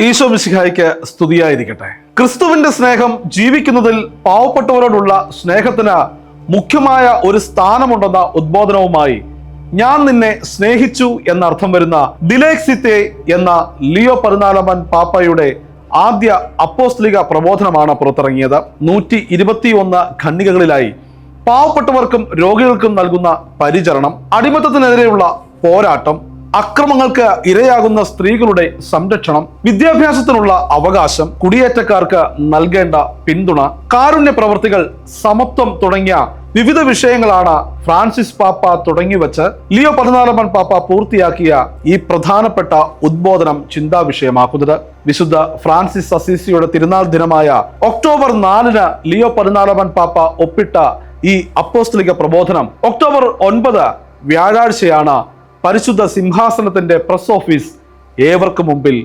ഈശോ മിശിഹായ്ക്ക് സ്തുതിയായിരിക്കട്ടെ. ക്രിസ്തുവിന്റെ സ്നേഹം ജീവിക്കുന്നതിൽ പാവപ്പെട്ടവരോടുള്ള സ്നേഹത്തിന് മുഖ്യമായ ഒരു സ്ഥാനമുണ്ടെന്ന ഉദ്ബോധനവുമായി ഞാൻ നിന്നെ സ്നേഹിച്ചു എന്നർത്ഥം വരുന്ന ദിലേക്സിത്തെ എന്ന ലിയോ പതിനാലാമൻ പാപ്പയുടെ ആദ്യ അപ്പോസ്ലിക പ്രബോധനമാണ് പുറത്തിറങ്ങിയത്. നൂറ്റി ഇരുപത്തിയൊന്ന് ഖണ്ഡികകളിലായി പാവപ്പെട്ടവർക്കും രോഗികൾക്കും നൽകുന്ന പരിചരണം അടിമത്തത്തിനെതിരെയുള്ള പോരാട്ടം അക്രമങ്ങൾക്ക് ഇരയാകുന്ന സ്ത്രീകളുടെ സംരക്ഷണം വിദ്യാഭ്യാസത്തിനുള്ള അവകാശം കുടിയേറ്റക്കാർക്ക് നൽകേണ്ട പിന്തുണ കാരുണ്യ പ്രവർത്തികൾ സമത്വം തുടങ്ങിയ വിവിധ വിഷയങ്ങളാണ് ഫ്രാൻസിസ് പാപ്പ തുടങ്ങിവെച്ച് ലിയോ പതിനാലാമൻ പാപ്പ പൂർത്തിയാക്കിയ ഈ പ്രധാനപ്പെട്ട ഉദ്ബോധനം ചിന്താ വിഷയമാക്കുന്നത് വിശുദ്ധ ഫ്രാൻസിസ് അസീസിയുടെ തിരുനാൾ ദിനമായ ഒക്ടോബർ നാലിന് ലിയോ പതിനാലാമൻ പാപ്പ ഒപ്പിട്ട ഈ അപ്പോസ്തലിക പ്രബോധനം ഒക്ടോബർ ഒൻപത് വ്യാഴാഴ്ചയാണ് പരിശുദ്ധ സിംഹാസനത്തിന്റെ പ്രസ് ഓഫീസ് ഏവർക്ക് മുമ്പിൽ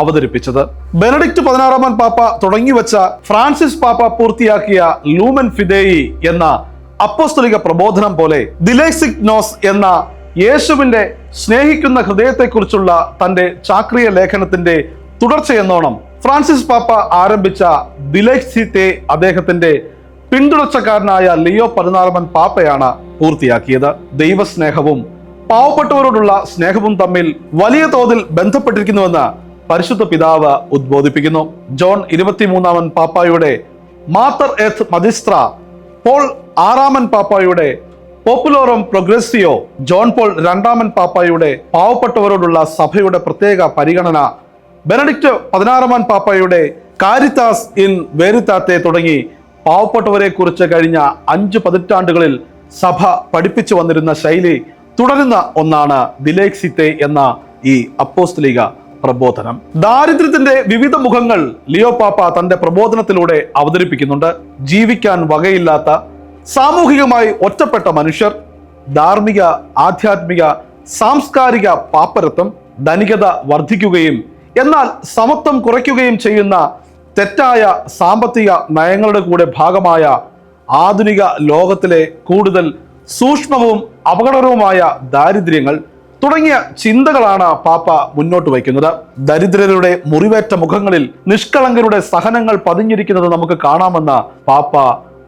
അവതരിപ്പിച്ചത്. ബെനഡിക്ട് പതിനാറാമൻ പാപ്പ തുടങ്ങിവെച്ച ഫ്രാൻസിസ് പാപ്പ പൂർത്തിയാക്കിയ ലൂമൻ ഫിദേയി എന്ന അപ്പോസ്തലിക പ്രബോധനം പോലെ ദിലേസിഗ്നോസ് എന്ന യേശുവിന്റെ സ്നേഹിക്കുന്ന ഹൃദയത്തെക്കുറിച്ചുള്ള തന്റെ ചാക്രിയ ലേഖനത്തിന്റെ തുടർച്ചയെന്നോണം ഫ്രാൻസിസ് പാപ്പ ആരംഭിച്ച ദിലേക്സിത്തെ അദ്ദേഹത്തിന്റെ പിന്തുടർച്ചക്കാരനായ ലിയോ പതിനാറാമൻ പാപ്പയാണ് പൂർത്തിയാക്കിയത്. ദൈവസ്നേഹവും പാവപ്പെട്ടവരോടുള്ള സ്നേഹവും തമ്മിൽ വലിയ തോതിൽ ബന്ധപ്പെട്ടിരിക്കുന്നുവെന്ന് പരിശുദ്ധ പിതാവ് ഉദ്ബോധിപ്പിക്കുന്നു. ജോൺ ഇരുപത്തിമൂന്നാമൻ പാപ്പായുടെ മാത്തർ എത്ത് മജിസ്ത്ര പോൾ ആറാമൻ പാപ്പായുടെ പോപ്പുലോറം പ്രോഗ്രസിയോ ജോൺ പോൾ രണ്ടാമൻ പാപ്പായുടെ പാവപ്പെട്ടവരോടുള്ള സഭയുടെ പ്രത്യേക പരിഗണന ബെനഡിക്റ്റ് പതിനാറാമൻ പാപ്പായുടെ കാരിത്താസ് ഇൻ വേരിത്താത്തെ തുടങ്ങി പാവപ്പെട്ടവരെ കുറിച്ച് കഴിഞ്ഞ അഞ്ച് പതിറ്റാണ്ടുകളിൽ സഭ പഠിപ്പിച്ചു വന്നിരുന്ന ശൈലി തുടരുന്ന ഒന്നാണ് ദിലേക്സിത്തെ എന്ന ഈ അപ്പോസ്തലിക പ്രബോധനം. ദാരിദ്ര്യത്തിന്റെ വിവിധ മുഖങ്ങൾ ലിയോ പാപ്പ തന്റെ പ്രബോധനത്തിലൂടെ അവതരിപ്പിക്കുന്നുണ്ട്. ജീവിക്കാൻ വകയില്ലാത്ത സാമൂഹികമായി ഒറ്റപ്പെട്ട മനുഷ്യർ ധാർമ്മിക ആധ്യാത്മിക സാംസ്കാരിക പാപ്പരത്വം ധനികത വർദ്ധിക്കുകയും എന്നാൽ സമത്വം കുറയ്ക്കുകയും ചെയ്യുന്ന തെറ്റായ സാമ്പത്തിക നയങ്ങളുടെ കൂടെ ഭാഗമായ ആധുനിക ലോകത്തിലെ കൂടുതൽ സൂക്ഷ്മവും അപകടകരവുമായ ദാരിദ്ര്യങ്ങൾ തുടങ്ങിയ ചിന്തകളാണ് പാപ്പ മുന്നോട്ട് വയ്ക്കുന്നത്. ദരിദ്രരുടെ മുറിവേറ്റ മുഖങ്ങളിൽ നിഷ്കളങ്കരുടെ സഹനങ്ങൾ പതിഞ്ഞിരിക്കുന്നത് നമുക്ക് കാണാമെന്ന പാപ്പ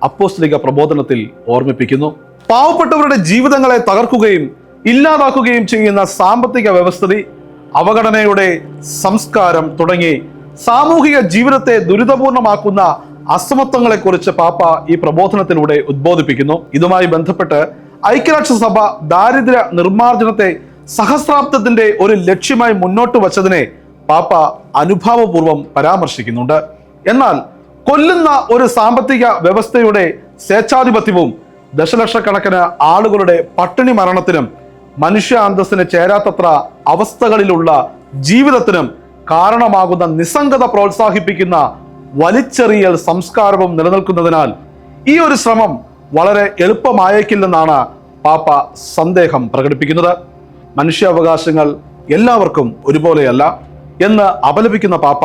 അപ്പോസ്ലിക പ്രബോധനത്തിൽ ഓർമ്മിപ്പിക്കുന്നു. പാവപ്പെട്ടവരുടെ ജീവിതങ്ങളെ തകർക്കുകയും ഇല്ലാതാക്കുകയും ചെയ്യുന്ന സാമ്പത്തിക വ്യവസ്ഥിതി അവഗണനയുടെ സംസ്കാരം തുടങ്ങി സാമൂഹിക ജീവിതത്തെ ദുരിതപൂർണമാക്കുന്ന അസമത്വങ്ങളെക്കുറിച്ച് പാപ്പ ഈ പ്രബോധനത്തിലൂടെ ഉദ്ബോധിപ്പിക്കുന്നു. ഇതുമായി ബന്ധപ്പെട്ട് ഐക്യരാഷ്ട്രസഭ ദാരിദ്ര്യ നിർമ്മാർജനത്തെ സഹസ്രാബ്ദത്തിന്റെ ഒരു ലക്ഷ്യമായി മുന്നോട്ട് വച്ചതിനെ പാപ്പ അനുഭാവപൂർവം പരാമർശിക്കുന്നുണ്ട്. എന്നാൽ കൊല്ലുന്ന ഒരു സാമ്പത്തിക വ്യവസ്ഥയുടെ സ്വേച്ഛാധിപത്യവും ദശലക്ഷക്കണക്കിന് ആളുകളുടെ പട്ടിണി മരണത്തിനും മനുഷ്യ അന്തസ്സിന് ചേരാത്തത്ര അവസ്ഥകളിലുള്ള ജീവിതത്തിനും കാരണമാകുന്ന നിസ്സംഗത പ്രോത്സാഹിപ്പിക്കുന്ന വലിച്ചെറിയൽ സംസ്കാരവും നിലനിൽക്കുന്നതിനാൽ ഈ ഒരു ശ്രമം വളരെ എളുപ്പമായേക്കില്ലെന്നാണ് പാപ്പ സന്ദേഹം പ്രകടിപ്പിക്കുന്നത്. മനുഷ്യാവകാശങ്ങൾ എല്ലാവർക്കും ഒരുപോലെയല്ല എന്ന് അപലപിക്കുന്ന പാപ്പ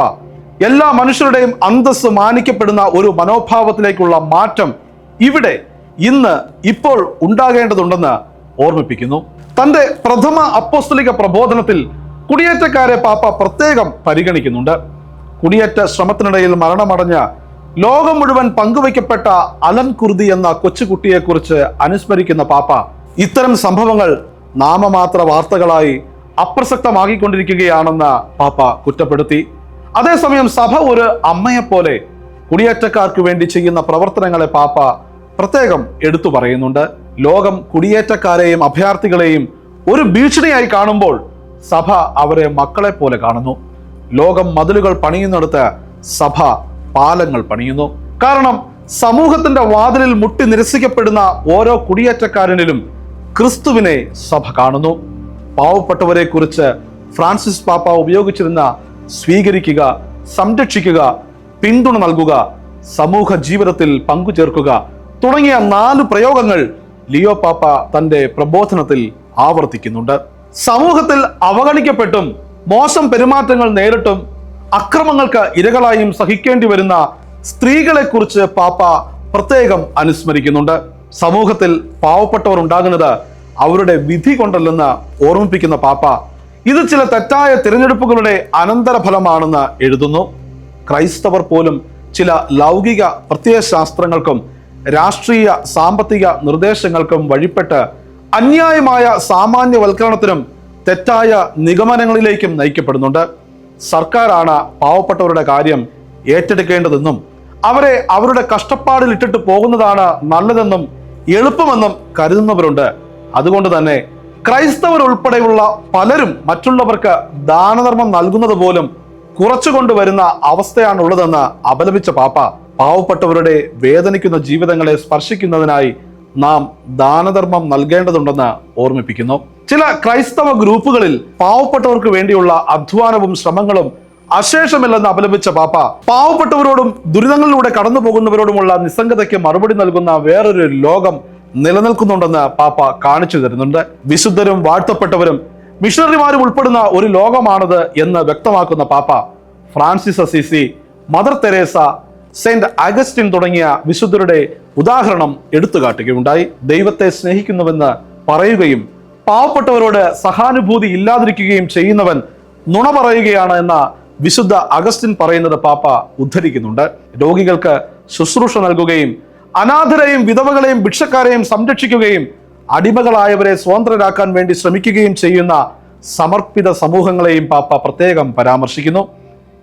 എല്ലാ മനുഷ്യരുടെയും അന്തസ് മാനിക്കപ്പെടുന്ന ഒരു മനോഭാവത്തിലേക്കുള്ള മാറ്റം ഇവിടെ ഇന്ന് ഇപ്പോൾ ഉണ്ടാകേണ്ടതുണ്ടെന്ന് ഓർമ്മിപ്പിക്കുന്നു. തന്റെ പ്രഥമ അപ്പോസ്തലിക പ്രബോധനത്തിൽ കുടിയേറ്റക്കാരെ പാപ്പ പ്രത്യേകം പരിഗണിക്കുന്നുണ്ട്. കുടിയേറ്റ ശ്രമത്തിനിടയിൽ മരണമടഞ്ഞ ലോകം മുഴുവൻ പങ്കുവയ്ക്കപ്പെട്ട അലൻ കുർദി എന്ന കൊച്ചുകുട്ടിയെക്കുറിച്ച് അനുസ്മരിക്കുന്ന പാപ്പ. ഇത്തരം സംഭവങ്ങൾ നാമമാത്ര വാർത്തകളായി അപ്രസക്തമാക്കിക്കൊണ്ടിരിക്കുകയാണെന്ന് പാപ്പ കുറ്റപ്പെടുത്തി. അതേസമയം സഭ ഒരു അമ്മയെപ്പോലെ കുടിയേറ്റക്കാർക്ക് വേണ്ടി ചെയ്യുന്ന പ്രവർത്തനങ്ങളെ പാപ്പ പ്രത്യേകം എടുത്തു പറയുന്നുണ്ട്. ലോകം കുടിയേറ്റക്കാരെയും അഭയാർത്ഥികളെയും ഒരു ഭീഷണിയായി കാണുമ്പോൾ സഭ അവരെ മക്കളെ പോലെ കാണുന്നു. ലോകം മതിലുകൾ പണിയുന്നിടത്ത് സഭ പാലങ്ങൾ പണിയുന്നു. കാരണം സമൂഹത്തിന്റെ വാതിലിൽ മുട്ടി നിരസിക്കപ്പെടുന്ന ഓരോ കുടിയേറ്റക്കാരനിലും ക്രിസ്തുവിനെ സഭ കാണുന്നു. പാവപ്പെട്ടവരെ കുറിച്ച് ഫ്രാൻസിസ് പാപ്പ ഉപയോഗിച്ചിരുന്ന സ്വീകരിക്കുക സംരക്ഷിക്കുക പിന്തുണ നൽകുക സമൂഹ ജീവിതത്തിൽ പങ്കുചേർക്കുക തുടങ്ങിയ നാല് പ്രയോഗങ്ങൾ ലിയോ പാപ്പ തന്റെ പ്രബോധനത്തിൽ ആവർത്തിക്കുന്നുണ്ട്. സമൂഹത്തിൽ അവഗണിക്കപ്പെട്ടും മോശം പെരുമാറ്റങ്ങൾ നേരിട്ടും അക്രമങ്ങൾക്ക് ഇരകളായും സഹിക്കേണ്ടി വരുന്ന സ്ത്രീകളെ കുറിച്ച് പാപ്പ പ്രത്യേകം അനുസ്മരിക്കുന്നുണ്ട്. സമൂഹത്തിൽ പാവപ്പെട്ടവർ ഉണ്ടാകുന്നത് അവരുടെ വിധി കൊണ്ടല്ലെന്ന് ഓർമ്മിപ്പിക്കുന്ന പാപ്പ ഇത് ചില തെറ്റായ തിരഞ്ഞെടുപ്പുകളുടെ അനന്തരഫലമാണെന്ന് എഴുതുന്നു. ക്രൈസ്തവർ പോലും ചില ലൗകിക പ്രത്യയശാസ്ത്രങ്ങൾക്കും രാഷ്ട്രീയ സാമ്പത്തിക നിർദ്ദേശങ്ങൾക്കും വഴിപ്പെട്ട് അന്യായമായ സാമാന്യവൽക്കരണത്തിനും തെറ്റായ നിഗമനങ്ങളിലേക്കും നയിക്കപ്പെടുന്നുണ്ട്. സർക്കാരാണ് പാവപ്പെട്ടവരുടെ കാര്യം ഏറ്റെടുക്കേണ്ടതെന്നും അവരെ അവരുടെ കഷ്ടപ്പാടിൽ ഇട്ടിട്ട് പോകുന്നതാണ് നല്ലതെന്നും എളുപ്പമെന്നും കരുതുന്നവരുണ്ട്. അതുകൊണ്ട് തന്നെ ക്രൈസ്തവർ ഉൾപ്പെടെയുള്ള പലരും മറ്റുള്ളവർക്ക് ദാനധർമ്മം നൽകുന്നത് പോലും കുറച്ചു കൊണ്ടുവരുന്ന അവസ്ഥയാണുള്ളതെന്ന് അപലപിച്ച പാപ്പ പാവപ്പെട്ടവരുടെ വേദനിക്കുന്ന ജീവിതങ്ങളെ സ്പർശിക്കുന്നതിനായി നാം ദാനധർമ്മം നൽകേണ്ടതുണ്ടെന്ന് ഓർമ്മിപ്പിക്കുന്നു. ചില ക്രൈസ്തവ ഗ്രൂപ്പുകളിൽ പാവപ്പെട്ടവർക്ക് വേണ്ടിയുള്ള അധ്വാനവും ശ്രമങ്ങളും അശേഷമില്ലെന്ന് അപലപിച്ച പാപ്പ പാവപ്പെട്ടവരോടും ദുരിതങ്ങളിലൂടെ കടന്നു പോകുന്നവരോടുമുള്ള നിസ്സംഗതയ്ക്ക് മറുപടി നൽകുന്ന വേറൊരു ലോകം നിലനിൽക്കുന്നുണ്ടെന്ന് പാപ്പ കാണിച്ചു തരുന്നുണ്ട്. വിശുദ്ധരും വാഴ്ത്തപ്പെട്ടവരും മിഷണറിമാരും ഉൾപ്പെടുന്ന ഒരു ലോകമാണത് എന്ന് വ്യക്തമാക്കുന്ന പാപ്പ Francis Assisi mother Teresa saint Augustine തുടങ്ങിയ വിശുദ്ധരുടെ ഉദാഹരണം എടുത്തു കാട്ടുകയുണ്ടായി. ദൈവത്തെ സ്നേഹിക്കുന്നുവെന്ന് പറയുകയും പാവപ്പെട്ടവരോട് സഹാനുഭൂതി ഇല്ലാതിരിക്കുകയും ചെയ്യുന്നവൻ നുണ പറയുകയാണ് എന്ന വിശുദ്ധ അഗസ്റ്റിൻ പറയുന്നത് പാപ്പ ഉദ്ധരിക്കുന്നുണ്ട്. രോഗികൾക്ക് ശുശ്രൂഷ നൽകുകയും അനാഥരെയും വിധവകളെയും ഭിക്ഷക്കാരെയും സംരക്ഷിക്കുകയും അടിമകളായവരെ സ്വതന്ത്രരാക്കാൻ വേണ്ടി ശ്രമിക്കുകയും ചെയ്യുന്ന സമർപ്പിത സമൂഹങ്ങളെയും പാപ്പ പ്രത്യേകം പരാമർശിക്കുന്നു.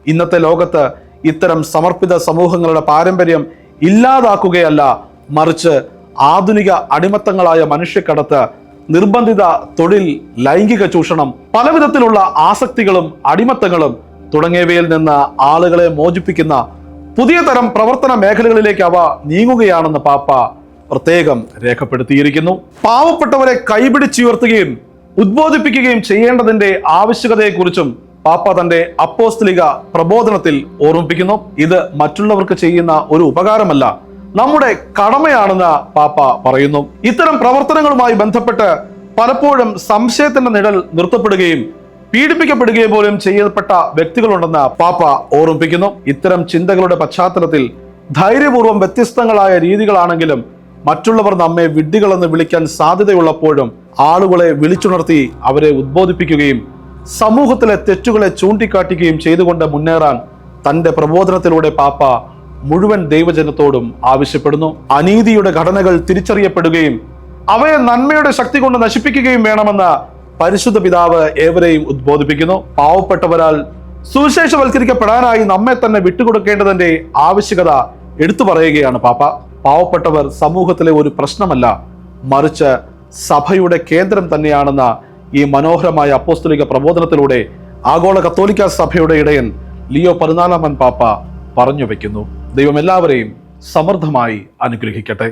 ഇന്നത്തെ ലോകത്ത് ഇത്തരം സമർപ്പിത സമൂഹങ്ങളുടെ പാരമ്പര്യം ഇല്ലാതാക്കുകയല്ല മറിച്ച് ആധുനിക അടിമത്തങ്ങളായ മനുഷ്യക്കടത്ത് നിർബന്ധിത തൊഴിൽ ലൈംഗിക ചൂഷണം പലവിധത്തിലുള്ള ആസക്തികളും അടിമത്തങ്ങളും തുടങ്ങിയവയിൽ നിന്ന് ആളുകളെ മോചിപ്പിക്കുന്ന പുതിയ തരം പ്രവർത്തന മേഖലകളിലേക്ക് അവ നീങ്ങുകയാണെന്ന് പാപ്പ പ്രത്യേകം രേഖപ്പെടുത്തിയിരിക്കുന്നു. പാവപ്പെട്ടവരെ കൈപിടിച്ചുയർത്തുകയും ഉദ്ബോധിപ്പിക്കുകയും ചെയ്യേണ്ടതിന്റെ ആവശ്യകതയെക്കുറിച്ചും പാപ്പ തന്റെ അപ്പോസ്തലിക പ്രബോധനത്തിൽ ഓർമ്മിപ്പിക്കുന്നു. ഇത് മറ്റുള്ളവർക്ക് ചെയ്യുന്ന ഒരു ഉപകാരമല്ല. നമ്മുടെ കടമയാണെന്ന് പാപ്പ പറയുന്നു. ഇത്തരം പ്രവർത്തനങ്ങളുമായി ബന്ധപ്പെട്ട് പലപ്പോഴും സംശയത്തിന്റെ നിഴൽ നിർത്തപ്പെടുകയും പീഡിപ്പിക്കപ്പെടുകയും പോലും ചെയ്യപ്പെട്ട വ്യക്തികളുണ്ടെന്ന് പാപ്പ ഓർമ്മിപ്പിക്കുന്നു. ഇത്തരം ചിന്തകളുടെ പശ്ചാത്തലത്തിൽ ധൈര്യപൂർവം വ്യത്യസ്തങ്ങളായ രീതികളാണെങ്കിലും മറ്റുള്ളവർ നമ്മെ വിഡ്ഢികളെന്ന് വിളിക്കാൻ സാധ്യതയുള്ളപ്പോഴും ആളുകളെ വിളിച്ചുണർത്തി അവരെ ഉദ്ബോധിപ്പിക്കുകയും സമൂഹത്തിലെ തെറ്റുകളെ ചൂണ്ടിക്കാട്ടുകയും ചെയ്തുകൊണ്ട് മുന്നേറാൻ തന്റെ പ്രബോധനത്തിലൂടെ പാപ്പ മുഴുവൻ ദൈവജനത്തോടും ആവശ്യപ്പെടുന്നു. അനീതിയുടെ ഘടനകൾ തിരിച്ചറിയപ്പെടുകയും അവയെ നന്മയുടെ ശക്തി കൊണ്ട് നശിപ്പിക്കുകയും വേണമെന്ന പരിശുദ്ധ പിതാവ് ഏവരെയും ഉദ്ബോധിപ്പിക്കുന്നു. പാവപ്പെട്ടവരാൽ സുവിശേഷവൽക്കരിക്കപ്പെടാനായി നമ്മെ തന്നെ വിട്ടുകൊടുക്കേണ്ടതിന്റെ ആവശ്യകത എടുത്തു പറയുകയാണ് പാപ്പ. പാവപ്പെട്ടവർ സമൂഹത്തിലെ ഒരു പ്രശ്നമല്ല മറിച്ച് സഭയുടെ കേന്ദ്രം തന്നെയാണെന്ന ഈ മനോഹരമായ അപ്പോസ്തലിക പ്രബോധനത്തിലൂടെ ആഗോള കത്തോലിക്ക സഭയുടെ ഇടയൻ ലിയോ പതിനാലാമൻ പാപ്പ പറഞ്ഞു വയ്ക്കുന്നു. ദൈവം എല്ലാവരെയും സമൃദ്ധമായി അനുഗ്രഹിക്കട്ടെ.